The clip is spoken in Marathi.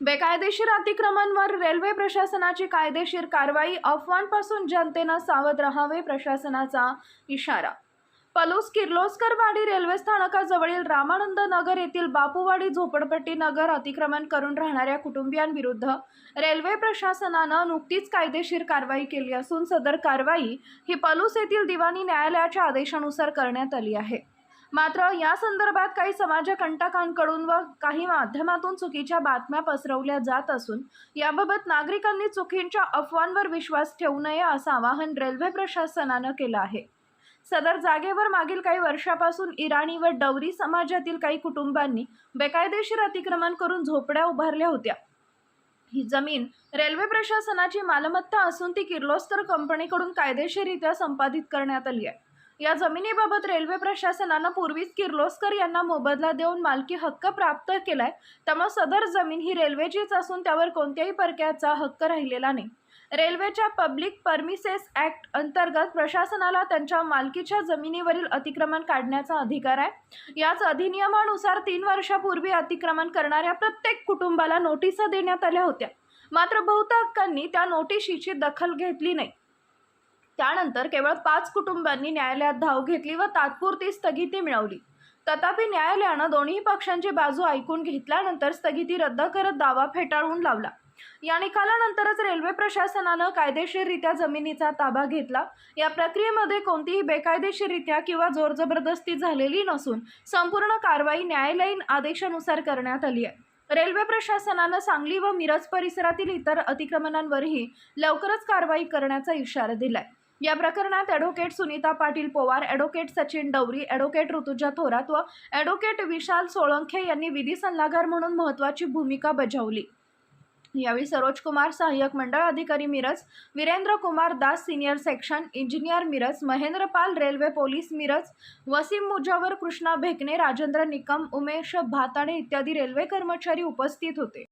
बेकायदेशीर अतिक्रमणवर रेल्वे प्रशासनाची कायदेशीर कारवाई अफवांपासून जनतेनं सावध राहावे प्रशासनाचा इशारा. पलूस किर्लोस्करवाडी रेल्वे स्थानकाजवळील रामानंद नगर येथील बापूवाडी झोपडपट्टी नगर अतिक्रमण करून राहणाऱ्या कुटुंबियांविरुद्ध रेल्वे प्रशासनानं नुकतीच कायदेशीर कारवाई केली असून सदर कारवाई ही पलूस येथील दिवाणी न्यायालयाच्या आदेशानुसार करण्यात आली आहे. मात्र या संदर्भात काही समाजकंटकांकडून व काही माध्यमातून चुकीच्या बातम्या पसरवल्या जात असून याबाबत नागरिकांनी चुकींच्या अफवांवर विश्वास ठेवू नये असं आवाहन रेल्वे प्रशासनानं केलं आहे. सदर जागेवर मागील काही वर्षापासून इराणी व डवरी समाजातील काही कुटुंबांनी बेकायदेशीर अतिक्रमण करून झोपड्या उभारल्या होत्या. ही जमीन रेल्वे प्रशासनाची मालमत्ता असून ती किर्लोस्कर कंपनीकडून कायदेशीररित्या संपादित करण्यात आली आहे. या जमिनीबाबत रेल्वे प्रशासनानं पूर्वीच किर्लोस्कर यांना मोबदला देऊन मालकी हक्क प्राप्त केलाय. त्यामुळे सदर जमीन ही रेल्वेचीच असून त्यावर कोणत्याही परक्याचा हक्क राहिलेला नाही. रेल्वेच्या पब्लिक परमिसेस ऍक्ट अंतर्गत प्रशासनाला त्यांच्या मालकीच्या जमिनीवरील अतिक्रमण काढण्याचा अधिकार आहे. याच अधिनियमानुसार तीन वर्षापूर्वी अतिक्रमण करणाऱ्या प्रत्येक कुटुंबाला नोटिसा देण्यात आल्या होत्या. मात्र बहुतांकांनी त्या नोटिशीची दखल घेतली नाही. त्यानंतर केवळ पाच कुटुंबांनी न्यायालयात धाव घेतली व तात्पुरती स्थगिती मिळवली. तथापि न्यायालयानं दोन्ही पक्षांची बाजू ऐकून घेतल्यानंतर स्थगिती रद्द करत दावा फेटाळून लावला. या निकालानंतरच रेल्वे प्रशासनानं कायदेशीररित्या जमिनीचा ताबा घेतला. या प्रक्रियेमध्ये कोणतीही बेकायदेशीररित्या किंवा जोरजबरदस्ती झालेली नसून संपूर्ण कारवाई न्यायालयीन आदेशानुसार करण्यात आली आहे. रेल्वे प्रशासनानं सांगली व मिरज परिसरातील इतर अतिक्रमणांवरही लवकरच कारवाई करण्याचा इशारा दिलाय. या प्रकरणात advocate Sunita Patil Powar advocate Sachin Dawari advocate Rutuja Thorat व ॲडव्होकेट विशाल सोळंखे यांनी विधी सल्लागार म्हणून महत्त्वाची भूमिका बजावली. यावेळी सरोज कुमार सहाय्यक मंडळ अधिकारी Miraj Virendra Kumar Das senior section engineer Miraj Mahendra Pal railway police Miraj Wasim Mujawar Krishna Bhekane Rajendra Nikam Umesh Bhatane इत्यादी रेल्वे कर्मचारी उपस्थित होते.